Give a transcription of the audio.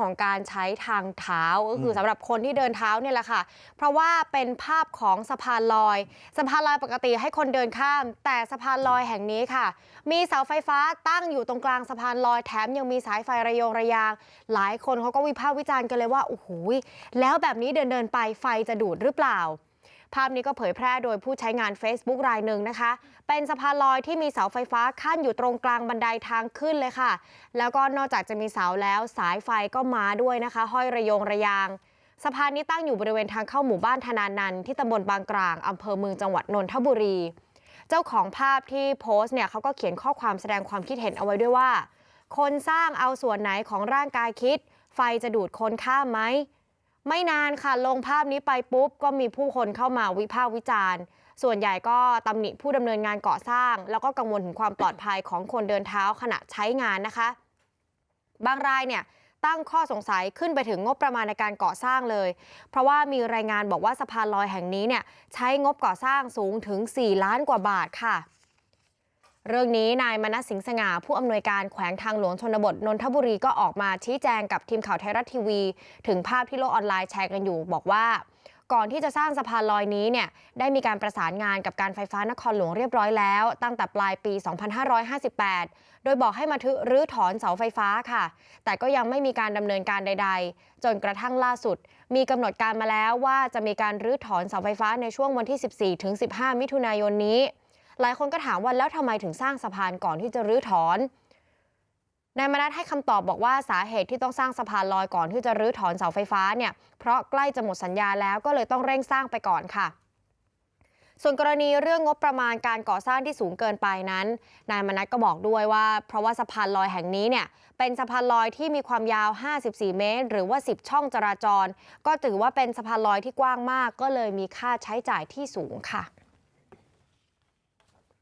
ของการใช้ทางเท้าก็คือสำหรับคนที่เดินเท้าเนี่ยแหละค่ะเพราะว่าเป็นภาพของสะพานลอยสะพานลอยปกติให้คนเดินข้าม แต่สะพานลอยแห่งนี้ค่ะ มีเสาไฟฟ้าตั้งอยู่ตรงกลางสะพานลอยแถมยังมีสายไฟระโยงระยาง หลายคนเขาก็วิพากษ์วิจารณ์กันเลยว่าโอ้โหแล้วแบบนี้เดินเดินๆไปไฟจะดูดหรือเปล่า ภาพนี้ก็เผยแพร่โดยผู้ใช้งาน Facebook รายหนึ่งนะคะ เป็นสะพานลอยที่มีเสาไฟฟ้าขั้นอยู่ตรงกลางบันไดทางขึ้นเลยค่ะ แล้วก็นอกจากจะมีเสาแล้วสายไฟก็มาด้วยนะคะ ห้อยระยงระยางสะพานนี้ตั้งอยู่บริเวณทางเข้าหมู่บ้านธนานันท์ที่ตำบลบางกลางอำเภอเมืองจังหวัดนนทบุรี เจ้าของภาพที่โพสต์เนี่ยเขาก็เขียนข้อความแสดงความคิดเห็นเอาไว้ด้วยว่า คนสร้างเอาส่วนไหนของร่างกายคิด ไฟจะดูดคนข้ามไหม ไม่นานค่ะลงภาพนี้ไปปุ๊บก็มีผู้คนเข้ามาวิพากษ์วิจารณ์ ส่วนใหญ่ก็ตำหนิผู้ดำเนินงานก่อสร้าง แล้วก็กังวลถึงความปลอดภัยของคนเดินเท้าขณะใช้งานนะคะ บางรายเนี่ยตั้งข้อสงสัยขึ้นไปถึงงบประมาณในการก่อสร้างเลย เพราะว่ามีรายงานบอกว่าสะพานลอยแห่งนี้เนี่ยใช้งบก่อสร้างสูงถึง 4 ล้านกว่าบาทค่ะ เรื่องนี้นายมนัสสิงห์สง่าผู้อำนวยการแขวงทางหลวงชนบทนนทบุรีก็ออกมาชี้แจงกับทีมข่าวไทยรัฐทีวี ถึงภาพที่โลกออนไลน์แชร์กันอยู่ บอกว่า ก่อนที่จะสร้างสะพานลอยนี้เนี่ยได้มีการประสานงานกับการไฟฟ้านครหลวงเรียบร้อยแล้ว ตั้งแต่ปลายปี 2558 โดยบอกให้มาทึรื้อถอนเสาไฟฟ้าค่ะ แต่ก็ยังไม่มีการดำเนินการใด ๆ จนกระทั่งล่าสุด มีกำหนดการมาแล้วว่าจะมีการรื้อถอนเสาไฟฟ้าในช่วงวันที่ 14ถึง15 มิถุนายนนี้ หลายคนก็ถามว่าแล้วทำไมถึงสร้างสะพานก่อนที่จะรื้อถอนนายมนัทให้คำตอบบอกว่าสาเหตุที่ต้องสร้างสะพานลอยก่อนที่จะรื้อถอนเสาไฟฟ้าเนี่ยเพราะใกล้จะหมดสัญญาแล้วก็เลยต้องเร่งสร้างไปก่อนค่ะ ส่วนกรณีเรื่องงบประมาณการก่อสร้างที่สูงเกินไปนั้น นายมนัทก็บอกด้วยว่า เพราะว่าสะพานลอยแห่งนี้เนี่ยเป็นสะพานลอยที่มีความยาว 54 เมตร หรือว่า 10 ช่องจราจร ก็ถือว่าเป็นสะพานลอยที่กว้างมาก ก็เลยมีค่าใช้จ่ายที่สูงค่ะ